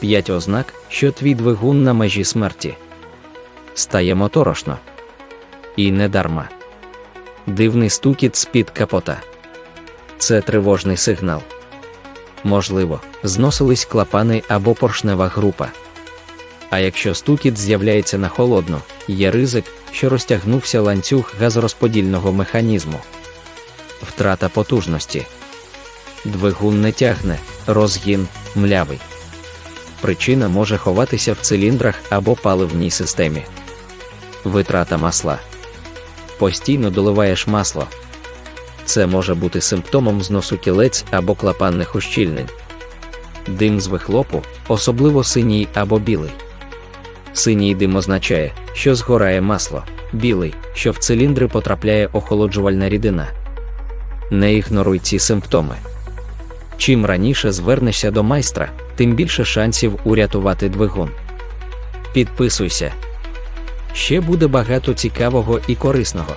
П'ять ознак, що твій двигун на межі смерті. Стає моторошно. І не дарма. Дивний стукіт з-під капота. Це тривожний сигнал. Можливо, зносились клапани або поршнева група. А якщо стукіт з'являється на холодну, є ризик, що розтягнувся ланцюг газорозподільного механізму. Втрата потужності. Двигун не тягне, розгін млявий. Причина може ховатися в циліндрах або паливній системі. Витрата масла. Постійно доливаєш масло. Це може бути симптомом зносу кілець або клапанних ущільнень. Дим з вихлопу, особливо синій або білий. Синій дим означає, що згорає масло, білий, що в циліндри потрапляє охолоджувальна рідина. Не ігноруй ці симптоми. Чим раніше звернешся до майстра, тим більше шансів урятувати двигун. Підписуйся. Ще буде багато цікавого і корисного.